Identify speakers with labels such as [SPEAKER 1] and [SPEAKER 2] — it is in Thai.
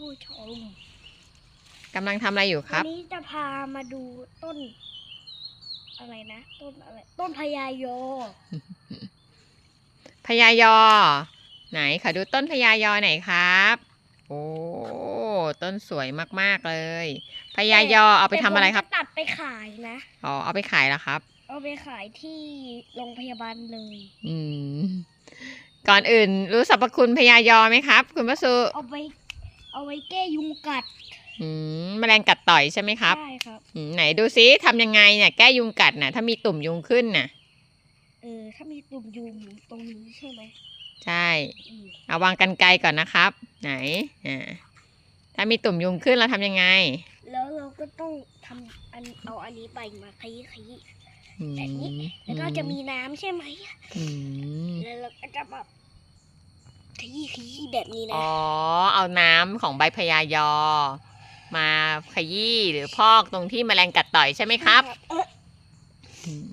[SPEAKER 1] ผู้ชม
[SPEAKER 2] กำลังทำอะไรอยู่ค
[SPEAKER 1] วั
[SPEAKER 2] รับ
[SPEAKER 1] นนี้จะพามาดูต้น อะไรนะ ต้นอะไร ต้นพญายอ
[SPEAKER 2] พญายอ ไหนขอดูต้นพญายอหน่อยครับ โอ้ต้นสวยมากๆเลยพญายอเอาไปทำอะไรครับ
[SPEAKER 1] แต่ผมจตัดไปขายนะ
[SPEAKER 2] อ๋อเอาไปขายแล้วครับ
[SPEAKER 1] เอาไปขายที่โรงพยาบาลเลย
[SPEAKER 2] อืมก่อนอื่นรู้สรรพคุณพญายอไหมครับ คุณพระสุ
[SPEAKER 1] เอาไป เอาไว้แก้ยุงกัด
[SPEAKER 2] อืมแมลงกัดต่อยใช่ไหมครับ
[SPEAKER 1] ใช่ครับ
[SPEAKER 2] อืมไหนดูซิทำยังไงเนี่ยแก้ยุงกัดน่ะ ถ้ามีตุ่มยุงขึ้นน่ะ
[SPEAKER 1] เออ ถ้ามีตุ่มยุงตรงนี้ใช่ไหม
[SPEAKER 2] ใช่
[SPEAKER 1] อืม
[SPEAKER 2] เอาวางกันไกลก่อนนะครับ ไหนอ่าถ้ามีตุ่มยุงขึ้นเราทำยังไง
[SPEAKER 1] แล้วเราก็ต้องทำอันเอาอันนี้ไปมาขยี้ขยี้
[SPEAKER 2] อืม
[SPEAKER 1] แบบนี้ แล้วก็จะมีน้ำใช่ไหม
[SPEAKER 2] อืม
[SPEAKER 1] แล้วเราก็จะแบบ ขยี้ขยี้แบบนี้นะ
[SPEAKER 2] อ๋อ เอาน้ำของใบพญายอ มาขยี้หรือพอกตรงที่แมลงกัดต่อยใช่ไหมครับ
[SPEAKER 1] เออ
[SPEAKER 2] อืม